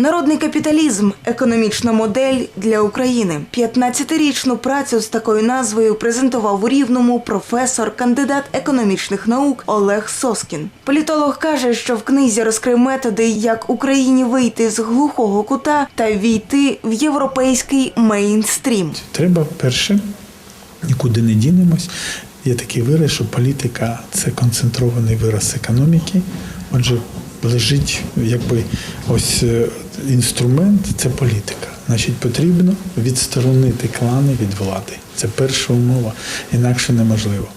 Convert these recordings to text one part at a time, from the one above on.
Народний капіталізм економічна модель для України. 15-річну працю з такою назвою презентував у Рівному професор, кандидат економічних наук Олег Соскін. Політолог каже, що в книзі розкрив методи, як Україні вийти з глухого кута та війти в європейський мейнстрім. Треба перше, нікуди не дінемось. Є такий вираз, що політика це концентрований вираз економіки. Отже, лежить якби ось е, інструмент це політика. Значить, потрібно відсторонити клани від влади. Це перша умова, інакше неможливо.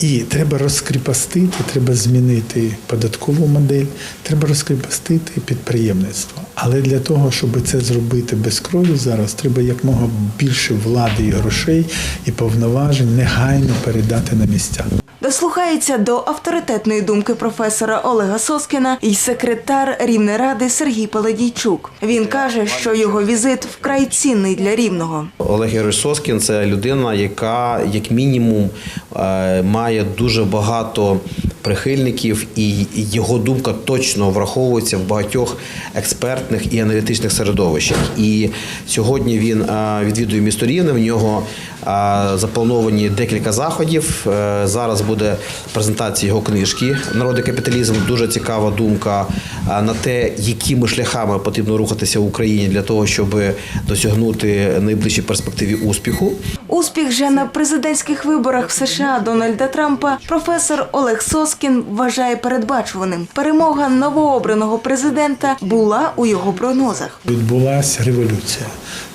І треба розкріпостити, треба змінити податкову модель, треба розкріпостити підприємництво. Але для того, щоб це зробити без крові зараз, треба якмога більше влади і грошей і повноважень негайно передати на місця. Дослухається до авторитетної думки професора Олега Соскіна і секретар Рівнеради Сергій Паладійчук. Він каже, що його візит вкрай цінний для рівного. Олег Ігорович Соскін це людина, яка як мінімум е, має дуже багато прихильників, і його думка точно враховується в багатьох експертних і аналітичних середовищах. І сьогодні він е, відвідує місто Рівне. В нього е, заплановані декілька заходів. Е, Зараз буде презентація його книжки Народний капіталізм. Дуже цікава думка на те, якими шляхами потрібно рухатися в Україні для того, щоб досягнути найближчій перспективі успіху. Успіх же на президентських виборах в США Дональда Трампа професор Олег Соскін вважає передбачуваним. Перемога новообраного президента була у його прогнозах. Відбулася революція,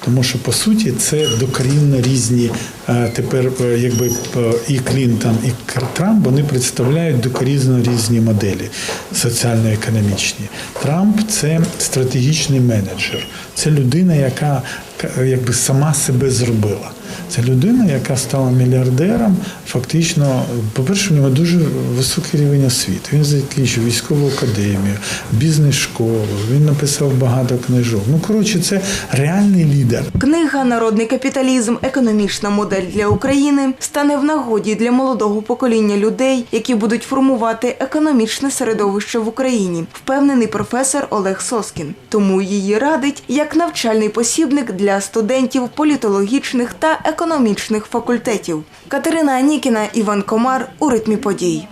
тому що по суті це докорінно різні е, тепер, е, якби е, і Клінтон, і Трамп вони представляють докорінно різні моделі соціально-економічні. Трамп це стратегічний менеджер, це людина, яка ка- якби сама себе зробила. Це людина, яка стала мільярдером. Фактично, по-перше, у нього дуже високий рівень освіти. Він закінчив військову академію, бізнес-школу. Він написав багато книжок. Ну коротше, це реальний лідер. Книга Народний капіталізм економічна модель для України стане в нагоді для молодого покоління людей, які будуть формувати економічне середовище в Україні, впевнений професор Олег Соскін. Тому її радить як навчальний посібник для студентів політологічних та економічних факультетів. Катерина Анікіна, Іван Комар у ритмі подій.